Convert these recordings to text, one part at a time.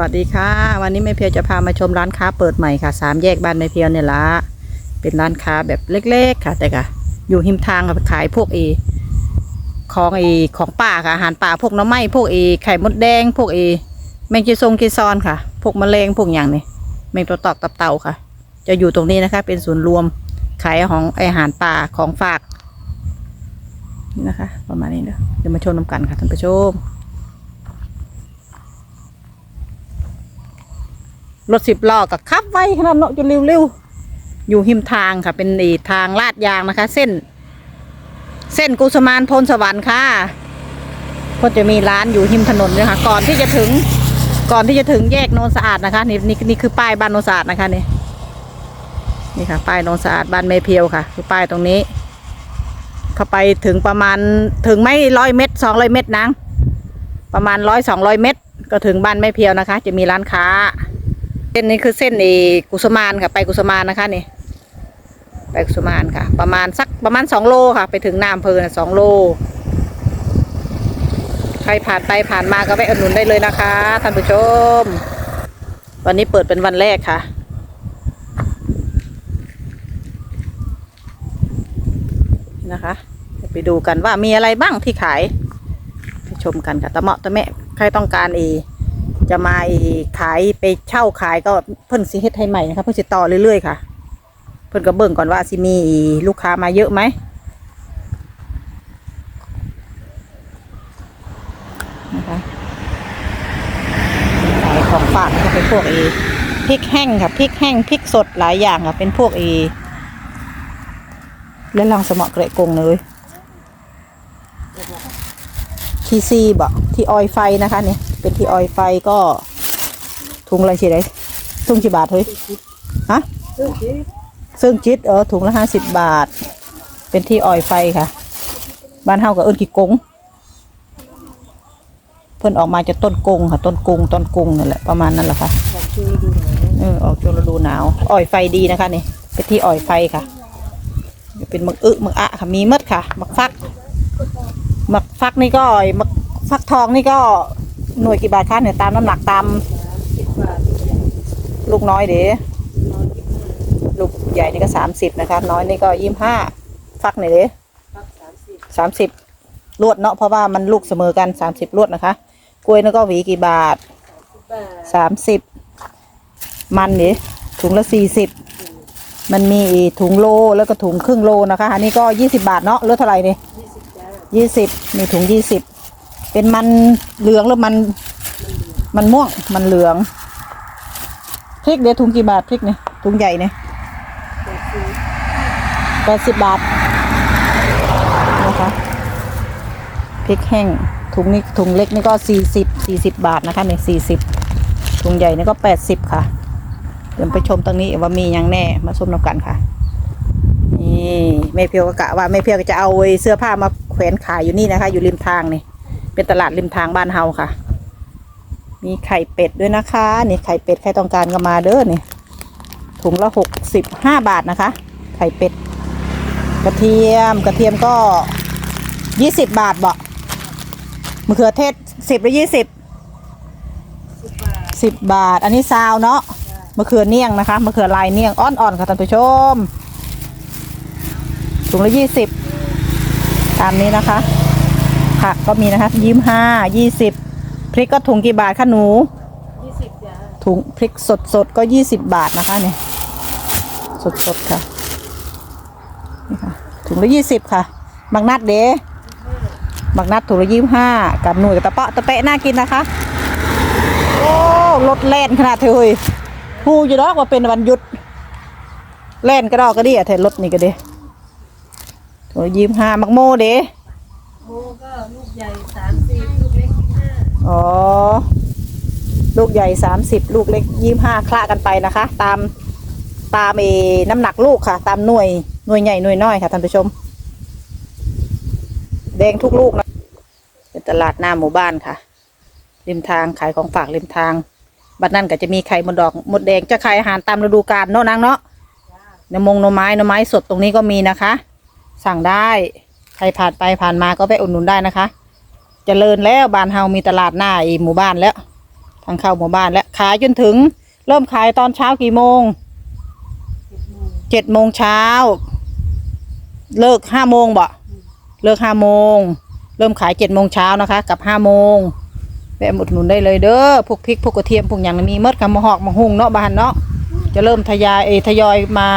วัสดีค่ะ วันนี้แม่เพียวจะพามาชมร้านค้าเปิดใหม่ค่ะสามแยกบ้านแม่เพียวเนี่ยละเป็นร้านค้าแบบเล็ก ๆ ค่ะ แต่ก็อยู่หิมทางค่ะขายพวกเอของเอของป่าค่ะอาหารป่าพวกน้ำไม้พวกเอไข่มดแดง พวกเอแมงจีซงกีซอนค่ะ พวกแมลงพวกอย่างนี้แมงตัวตอกตับเต่าค่ะ จะอยู่ตรงนี้นะคะ เป็นศูนย์รวมขายของอาหารป่าของฝากนี่นะคะ ประมาณนี้เด้อเดี๋ยวมาชมน้ำกันค่ะท่านผู้ชม รถสิบล้อกับขับไว้ขนาดเนาะจนเร็วๆอยู่หิมทางค่ะ เป็นอีทางลาดยางนะคะ เส้น เส้นกุสมานพลสวรรค์ค่ะ ก็จะมีร้านอยู่หิมถนนด้วยค่ะ ก่อนที่จะถึง ก่อนที่จะถึงแยกโนนสะอาดนะคะนี่นี่นี่คือป้ายบ้านโนนสะอาดนะคะนี่นี่ค่ะ ป้ายโนนสะอาดบ้านเมเพียวค่ะ คือป้ายตรงนี้ เข้าไปถึงประมาณถึงไม่ร้อยเมตรสองร้อยเมตรนางประมาณร้อยสองร้อยเมตร ก็ถึงบ้านแม่เพียวนะคะ จะมีร้านค้า ส้นนี้คือเส้นเอกุสมานค่ะ ไปกุสมานนะคะนี่ ไปกุสมานค่ะ ประมาณสักประมาณสองโลค่ะ ไปถึงน้ำเพลินสองโล ใครผ่านไปผ่านมาก็ไปอุดหนุนได้เลยนะคะท่านผู้ชม วันนี้เปิดเป็นวันแรกค่ะนะคะไปดูกันว่ามีอะไรบ้างที่ขาย ไปชมกันค่ะตะเหมาะตะแม่ใครต้องการเอ จะมาขายไปเช่าขายก็เพิ่นสิเฮ็ดให้ใหม่นะคะเพิ่นสิต่อเรื่อยๆค่ะ เพิ่นก็เบิ่งก่อนว่าสิมีลูกค้ามาเยอะไหมนะคะขายของฝากก็เป็นพวกเอพริกแห้งค่ะพริกแห้งพริกสดหลายอย่างค่ะเป็นพวกเอแล้วลองสมอเกระกงเลยทีซีบอกที่ออยไฟนะคะเนี่ย เป็นที่ออยไฟก็ถุงอะไรสิได้ถุงกี่บาทเฮ้ยฮะซึ่งจิตเออถุงละห้าสิบบาท เป็นที่ออยไฟค่ะ บ้านเฮากับเอิญกี่กงเพิ่นออกมาจะต้นกงค่ะ ต้นกงต้นกงนั่นแหละประมาณนั้นแหละค่ะเออออกช่วงฤดูหนาวอ่อยไฟดีนะคะนี่เป็นที่อ่อยไฟค่ะเป็นมึกอึมึกอะค่ะมีมดค่ะมึกฟักมึกฟักนี่ก็อ่อยมึกฟักทองนี่ก็ หน่วยกี่บาทคะเนี่ยตามน้ำหนักตาม ลูกน้อยเด้ลูกใหญ่นี่ก็สามสิบนะคะ น้อยนี่ก็ยี่ห้าฟักเนี่ยเด้สามสิบลวดเนาะเพราะว่ามันลูกเสมอกันสามสิบลวดนะคะ กล้วยนี่ก็หวีกี่บาทสามสิบมันนี่ถุงละสี่สิบมันมีถุงโลแล้วก็ถุงครึ่งโลนะคะ อันนี้ก็ยี่สิบาทเนาะเลือเท่าไหร่นี่ยี่สิบมีถุงยี่สิบ เป็นมันเหลืองหรือมัน มันม่วง มันเหลือง พริกเดี๋ยวถุงกี่บาทพริกเนี่ยถุงใหญ่เนี่ยแปดสิบบาทนะคะพริกแห้งถุงนี้ถุงเล็กนี่ก็สี่สิบสี่สิบบาทนะคะเนี่ยสี่สิบถุงใหญ่นี่ก็แปดสิบค่ะเดี๋ยวไปชมตรงนี้ว่ามียังแน่มาชมน้ำกันค่ะนี่แม่เพียวกะว่าแม่เพียวก็จะเอาเสื้อผ้ามาแขวนขายอยู่นี่นะคะ อยู่ริมทางนี่ เป็นตลาดริมทางบ้านเฮาค่ะ มีไข่เป็ดด้วยนะคะ นี่ไข่เป็ดใครต้องการก็มาเด้อนี่ถุงละหกสิบห้าบาทนะคะ ไข่เป็ด กระเทียมกระเทียมก็ยี่สิบบาทบอกมะเขือเทศสิบหรือยี่สิบสิบบาท อันนี้ซาวเนาะมะเขือเนียงนะคะมะเขือลายเนียงอ่อนๆค่ะท่านผู้ชมถุงละยี่สิบตามนี้นะคะ ผักก็มีนะคะยี่ห้ายี่สิบพริกก็ถุงกี่บาทคะหนูถุงพริกสดๆก็ยี่สิบบาทนะคะเนี่ยสดๆค่ะนี่ค่ะถุงละยี่สิบค่ะบางนัดเด้บางนัดถุงละยี่ห้ากับหน่วยกับตะเปาะตะเปะน่ากินนะคะโอ้รถแล่นขนาดเธอเฮ้ยฮูอยู่ดอกว่าเป็นวันหยุดแล่นก็ดอกก็ดีอะเธอรถนี่ก็เด้ถุงละยี่ห้ามักโมเด้โม ก็ลูกใหญ่สามสิบลูกเล็กยี่ห้าอ๋อ ลูกใหญ่สามสิบลูกเล็กยี่ห้าคละกันไปนะคะ ตามตามเอน้ำหนักลูกค่ะ ตามหน่วยหน่วยใหญ่หน่วยน้อยค่ะท่านผู้ชม แดงทุกลูกนะเป็นตลาดหน้าหมู่บ้านค่ะ ริมทางขายของฝากริมทางบัดนั้นก็จะมีไข่มดดอกมดแดงจะขายอาหารตามฤดูกาลเนาะนางเนาะน้ำมงน่อไม้น่อไม้สดตรงนี้ก็มีนะคะ สั่งได้ ใครผ่านไปผ่านมาก็ไปอุดหนุนได้นะคะจเจริญแล้วบ้านเฮามีตลาดหน้าอีหมู่บ้านแล้ว ทางเข้าหมู่บ้านและขายจนถึง เริ่มขายตอนเช้ากี่โมงเจ็ดโมงเช้า เลิกห้าโมงบ่เลิกห้าโมง เริ่มขายเจ็ดโมงเช้านะคะ กับห้าโมงแวะหมดหนุนได้เลยเด้อพวกพริกพวกกระเทียมพวกอย่างมีหมดค่ะมาหอกมาหุงเนาะบ้านเนาะจะเริ่มทยอยเอทยอยมา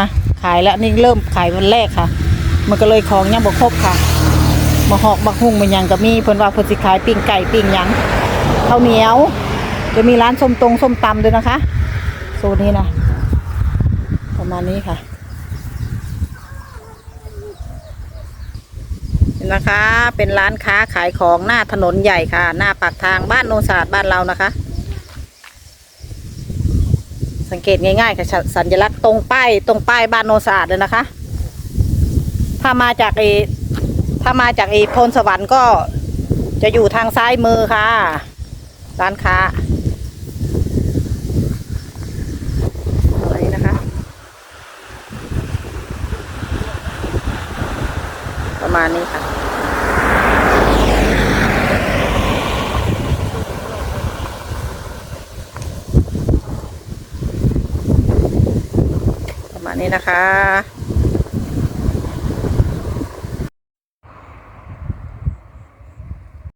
ขายแล้วนี่เริ่มขายวันแรกค่ะ มันก็เลยของยังบ่ครบค่ะ มาหอกมาหุงมันยังก็มีเพิ่นว่าเพิ่นสิขายปิ้งไก่ปิ้งหยังข้าวเหนียว จะมีร้านส้มตรงส้มตำด้วยนะคะโซนนี้นะประมาณนี้ค่ะนนะคะ เป็นร้านค้าขายของหน้าถนนใหญ่ค่ะ หน้าปากทางบ้านโนศาสตร์บ้านเรานะคะ สังเกตง่ายๆค่ะสัญลักษณ์ตรงป้ายตรงป้ายบ้านโนนศาสตร์เลยนะคะ ถ้ามาจากเอ ถ้ามาจากเอพลสวรรค์ก็จะอยู่ทางซ้ายมือค่ะ ร้านค้าอะไรนะคะ ประมาณนี้ค่ะประมาณนี้นะคะ